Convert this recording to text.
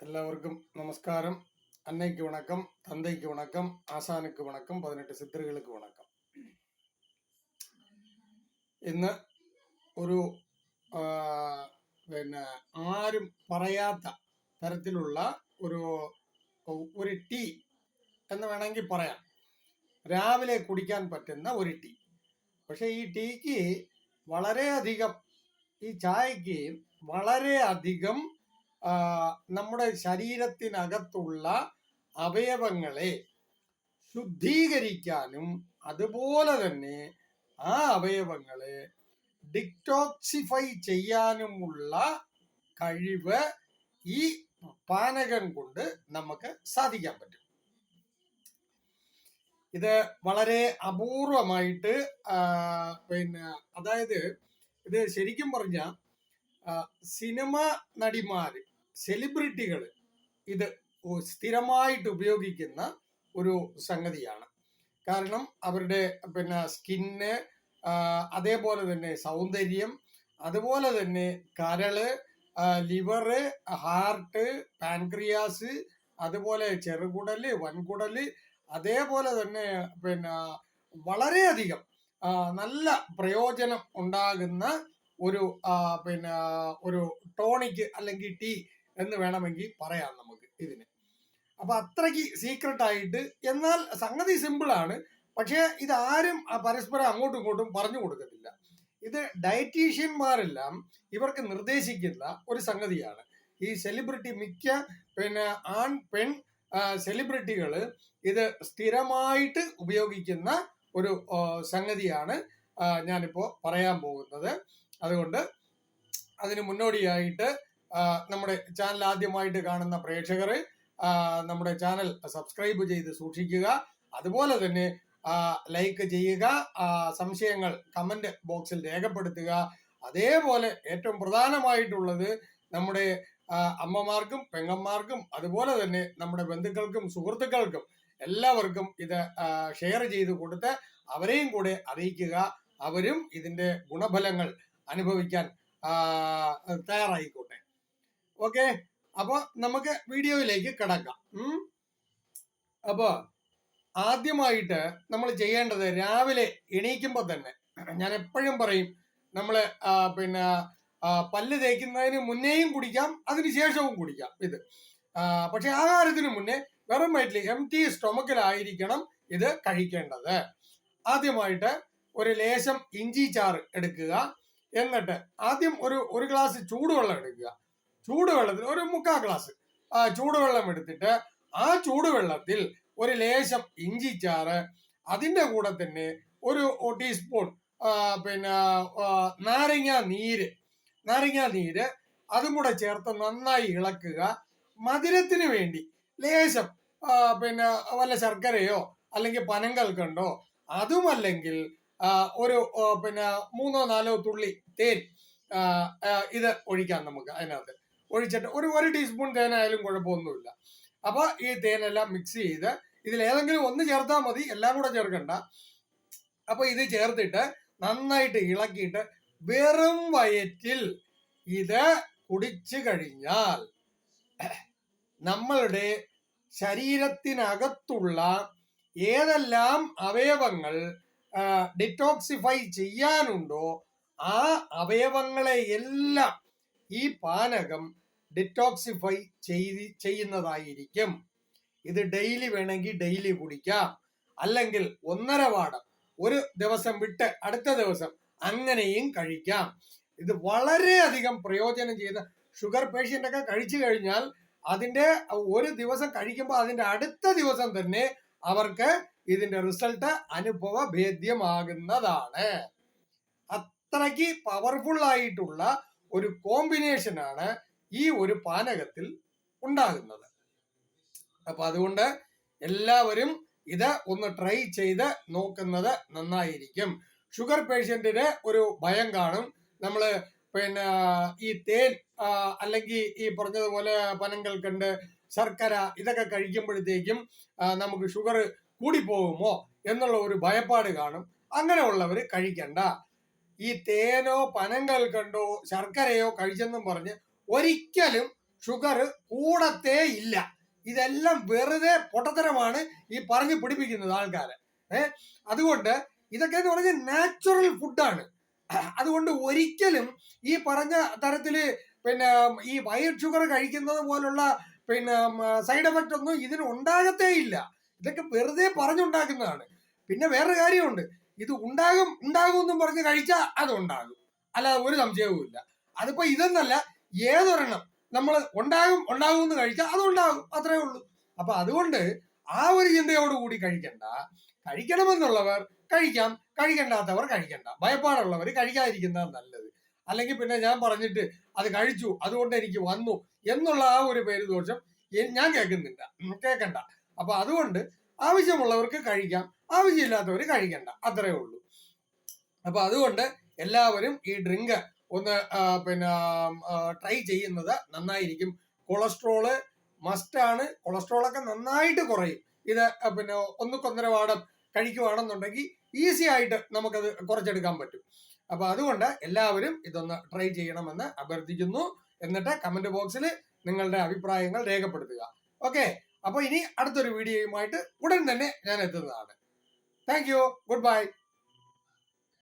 எல்லாருக்கும் நமஸ்காரம் அன்னைக்கு வணக்கம் தந்தைக்கு வணக்கம் ஆசானுக்கு வணக்கம் പതിനെട്ട് സിദ്ധറുകൾക്ക് വണക്കം ഇന്ന് ഒരു ആ, പിന്നെ ആരും പറയാത്ത തരത്തിലുള്ള ഒരു ഒരു ടീ എന്ന് വേണമെങ്കിൽ പറയാം രാവിലെ കുടിക്കാൻ പറ്റുന്ന ഒരു ടീ പക്ഷെ ഈ ടീക്ക് വളരെയധികം ഈ ചായക്ക് വളരെയധികം ആ, നമ്മുടെ ശരീരത്തിനകത്തുള്ള അവയവങ്ങളെ ശുദ്ധീകരിക്കാനും അതുപോലെ തന്നെ ആ അവയവങ്ങളെ ഡിറ്റോക്സിഫൈ ചെയ്യാനുമുള്ള കഴിവ് ഈ പാനകം കൊണ്ട് നമുക്ക് സാധിക്കാൻ പറ്റും. ഇത് വളരെ അപൂർവമായിട്ട് പിന്നെ അതായത് ഇത് ശരിക്കും പറഞ്ഞ സിനിമ നടിമാര് സെലിബ്രിറ്റികൾ ഇത് സ്ഥിരമായിട്ട് ഉപയോഗിക്കുന്ന ഒരു സംഗതിയാണ്. കാരണം അവരുടെ പിന്നെ സ്കിന്ന് അതേപോലെ തന്നെ സൗന്ദര്യം അതുപോലെ തന്നെ കരൾ ലിവറ് ഹാർട്ട് പാൻക്രിയാസ് അതുപോലെ ചെറുകുടൽ വൻകുടൽ അതേപോലെ തന്നെ പിന്നെ വളരെയധികം നല്ല പ്രയോജനം ഉണ്ടാകുന്ന ഒരു പിന്നെ ഒരു ടോണിക് അല്ലെങ്കിൽ ടീ എന്ന് വേണമെങ്കിൽ പറയാം നമുക്ക് ഇതിന്. അപ്പൊ അത്രയ്ക്ക് സീക്രട്ട് ആയിട്ട് എന്നാൽ സംഗതി സിമ്പിൾ ആണ്. പക്ഷേ ഇത് ആരും പരസ്പരം അങ്ങോട്ടും ഇങ്ങോട്ടും പറഞ്ഞു കൊടുക്കത്തില്ല. ഇത് ഡയറ്റീഷ്യന്മാരെല്ലാം ഇവർക്ക് നിർദ്ദേശിക്കുന്ന ഒരു സംഗതിയാണ്. ഈ സെലിബ്രിറ്റി മിക്ക പിന്നെ ആൺ പെൺ സെലിബ്രിറ്റികൾ ഇത് സ്ഥിരമായിട്ട് ഉപയോഗിക്കുന്ന ഒരു സംഗതിയാണ് ഞാനിപ്പോൾ ഞാനിപ്പോ പറയാൻ പോകുന്നത്. അതുകൊണ്ട് അതിന് മുന്നോടിയായിട്ട് നമ്മുടെ ചാനൽ ആദ്യമായിട്ട് കാണുന്ന പ്രേക്ഷകർ നമ്മുടെ ചാനൽ സബ്സ്ക്രൈബ് ചെയ്ത് സൂക്ഷിക്കുക. അതുപോലെ തന്നെ ലൈക്ക് ചെയ്യുക സംശയങ്ങൾ കമന്റ് ബോക്സിൽ രേഖപ്പെടുത്തുക. അതേപോലെ ഏറ്റവും പ്രധാനമായിട്ടുള്ളത് നമ്മുടെ അമ്മമാർക്കും പെങ്ങന്മാർക്കും അതുപോലെ തന്നെ നമ്മുടെ ബന്ധുക്കൾക്കും സുഹൃത്തുക്കൾക്കും എല്ലാവർക്കും ഇത് ഷെയർ ചെയ്ത് കൊടുത്ത് അവരെയും കൂടെ അറിയിക്കുക. അവരും ഇതിന്റെ ഗുണഫലങ്ങൾ അനുഭവിക്കാൻ തയ്യാറായിക്കോട്ടെ. ഓക്കെ അപ്പൊ നമുക്ക് വീഡിയോയിലേക്ക് കിടക്കാം. അപ്പോൾ അപ്പൊ ആദ്യമായിട്ട് നമ്മൾ ചെയ്യേണ്ടത് രാവിലെ എണീക്കുമ്പോൾ തന്നെ ഞാൻ എപ്പോഴും പറയും നമ്മൾ പിന്നെ പല്ല് തേക്കുന്നതിന് മുന്നേയും കുടിക്കാം അതിന് ശേഷവും കുടിക്കാം. ഇത്. പക്ഷെ ആഹാരത്തിന് മുന്നേ വെറും വയറ്റിൽ എം ടി സ്റ്റൊമക്കിലായിരിക്കണം ഇത് കഴിക്കേണ്ടത്. ആദ്യമായിട്ട് ഒരു ലേശം ഇഞ്ചി ചാറ് എടുക്കുക. എന്നിട്ട് ആദ്യം ഒരു ഒരു ഗ്ലാസ് ചൂടുവെള്ളം എടുക്കുക. ചൂടുവെള്ളത്തിൽ ഒരു മുക്കാ ഗ്ലാസ് ആ ചൂടുവെള്ളം എടുത്തിട്ട് ആ ചൂടുവെള്ളത്തിൽ ഒരു ലേശം ഇഞ്ചി ചാറ് അതിന്റെ കൂടെ തന്നെ ഒരു ടീസ്പൂൺ പിന്നെ നാരങ്ങ നീര്. നാരങ്ങ നീര് അതും കൂടെ ചേർത്ത് നന്നായി ഇളക്കുക. മധുരത്തിന് വേണ്ടി ലേശം പിന്നെ വല്ല ശർക്കരയോ അല്ലെങ്കിൽ പനങ്കൽക്കണ്ടോ അതുമല്ലെങ്കിൽ ഒരു പിന്നെ മൂന്നോ നാലോ തുള്ളി തേൻ ഇത് ഒഴിക്കാം നമുക്ക് അതിനകത്ത്. ഒഴിച്ചിട്ട് ഒരു ഒരു ടീസ്പൂൺ ആയാലും കുഴപ്പമൊന്നുമില്ല. അപ്പൊ ഈ തേനെല്ലാം മിക്സ് ചെയ്ത് ഇതിൽ ഏതെങ്കിലും ഒന്ന് ചേർത്താൽ മതി എല്ലാം കൂടെ ചേർക്കണ്ട. അപ്പൊ ഇത് ചേർത്തിട്ട് നന്നായിട്ട് ഇളക്കിയിട്ട് വെറും വയറ്റിൽ ഇത് കുടിച്ചു കഴിഞ്ഞാൽ നമ്മളുടെ ശരീരത്തിനകത്തുള്ള ഏതെല്ലാം അവയവങ്ങൾ ഡിറ്റോക്സിഫൈ ചെയ്യാനുണ്ടോ ആ അവയവങ്ങളെ എല്ലാം ഈ പാനകം ഡിറ്റോക്സിഫൈ ചെയ്ത് ചെയ്യുന്നതായിരിക്കും. ഇത് ഡെയിലി വേണമെങ്കിൽ ഡെയിലി കുടിക്കാം. അല്ലെങ്കിൽ ഒന്നര വാടം ഒരു ദിവസം വിട്ട് അടുത്ത ദിവസം അങ്ങനെയും കഴിക്കാം. ഇത് വളരെയധികം പ്രയോജനം ചെയ്യുന്ന ഷുഗർ പേഷ്യന്റ് ഒക്കെ കഴിച്ചു കഴിഞ്ഞാൽ അതിന്റെ ഒരു ദിവസം കഴിക്കുമ്പോൾ അതിന്റെ അടുത്ത ദിവസം തന്നെ അവർക്ക് ഇതിന്റെ റിസൾട്ട് അനുഭവ ഭേദ്യമാകുന്നതാണ്. അത്രയ്ക്ക് പവർഫുൾ ആയിട്ടുള്ള ഒരു കോമ്പിനേഷൻ ആണ് ഈ ഒരു പാനകത്തിൽ ഉണ്ടാകുന്നത്. അപ്പൊ അതുകൊണ്ട് എല്ലാവരും ഇത് ഒന്ന് ട്രൈ ചെയ്ത് നോക്കുന്നത് നന്നായിരിക്കും. ഷുഗർ പേഷ്യന്റിന് ഒരു ഭയം കാണും. നമ്മൾ പിന്നെ ഈ തേൻ അല്ലെങ്കിൽ ഈ പറഞ്ഞതുപോലെ പനങ്ങൾ കണ്ട് ശർക്കര ഇതൊക്കെ കഴിക്കുമ്പോഴത്തേക്കും നമുക്ക് ഷുഗർ കൂടിപ്പോകുമോ എന്നുള്ള ഒരു ഭയപ്പാട് കാണും. അങ്ങനെയുള്ളവർ കഴിക്കണ്ട. ഈ തേനോ പനങ്ങൾ കണ്ടോ ശർക്കരയോ കഴിച്ചെന്നും പറഞ്ഞ് ഒരിക്കലും ഷുഗർ കൂടത്തേ ഇല്ല. ഇതെല്ലാം വെറുതെ പൊട്ടത്തരമാണ് ഈ പറഞ്ഞു പിടിപ്പിക്കുന്നത് ആൾക്കാരെ. അതുകൊണ്ട് ഇതൊക്കെ എന്ന് പറഞ്ഞാൽ നാച്ചുറൽ ഫുഡാണ് അതുകൊണ്ട് ഒരിക്കലും ഈ പറഞ്ഞ തരത്തിൽ പിന്നെ ഈ വൈറ്റ് ഷുഗർ കഴിക്കുന്നത് പോലുള്ള പിന്നെ സൈഡ് എഫക്റ്റ് ഒന്നും ഇതിന് ഉണ്ടാകത്തേ ഇല്ല. ഇതൊക്കെ വെറുതെ പറഞ്ഞുണ്ടാക്കുന്നതാണ്. പിന്നെ വേറൊരു കാര്യമുണ്ട്. ഇത് ഉണ്ടാകും ഉണ്ടാകും എന്നും പറഞ്ഞ് കഴിച്ചാൽ അത് ഉണ്ടാകും അല്ലാതെ ഒരു സംശയവും ഇല്ല അതിപ്പോ ഇതെന്നല്ല ഏതൊരെണ്ണം നമ്മൾ ഉണ്ടാകും ഉണ്ടാകും എന്ന് കഴിച്ചാൽ അത് ഉണ്ടാകും അത്രേ ഉള്ളൂ. അപ്പൊ അതുകൊണ്ട് ആ ഒരു ചിന്തയോടുകൂടി കഴിക്കണ്ട. കഴിക്കണമെന്നുള്ളവർ കഴിക്കാം. കഴിക്കണ്ടാത്തവർ കഴിക്കണ്ട. ഭയപ്പാടുള്ളവർ കഴിക്കാതിരിക്കുന്ന നല്ലത്. അല്ലെങ്കിൽ പിന്നെ ഞാൻ പറഞ്ഞിട്ട് അത് കഴിച്ചു അതുകൊണ്ട് എനിക്ക് വന്നു എന്നുള്ള ആ ഒരു പേര് ദോഷം ഞാൻ കേൾക്കുന്നില്ല. കേൾക്കണ്ട. അപ്പൊ അതുകൊണ്ട് ആവശ്യമുള്ളവർക്ക് കഴിക്കാം. ആവശ്യമില്ലാത്തവർ കഴിക്കണ്ട. അത്രേ ഉള്ളൂ. അപ്പൊ അതുകൊണ്ട് എല്ലാവരും ഈ ഡ്രിങ്ക് ഒന്ന് പിന്നെ ട്രൈ ചെയ്യുന്നത് നന്നായിരിക്കും. കൊളസ്ട്രോൾ മസ്റ്റാണ് കൊളസ്ട്രോളൊക്കെ നന്നായിട്ട് കുറയും. ഇത് പിന്നെ ഒന്നുക്കൊന്നര വാടം കഴിക്കുവാണെന്നുണ്ടെങ്കിൽ ഈസി ആയിട്ട് നമുക്കത് കുറച്ചെടുക്കാൻ പറ്റും. അപ്പൊ അതുകൊണ്ട് എല്ലാവരും ഇതൊന്ന് ട്രൈ ചെയ്യണമെന്ന് അഭ്യർത്ഥിക്കുന്നു. എന്നിട്ട് കമന്റ് ബോക്സിൽ നിങ്ങളുടെ അഭിപ്രായങ്ങൾ രേഖപ്പെടുത്തുക. ഓക്കെ അപ്പൊ ഇനി അടുത്തൊരു വീഡിയോയുമായിട്ട് ഉടൻ തന്നെ ഞാൻ എത്തുന്നതാണ്. Thank you good bye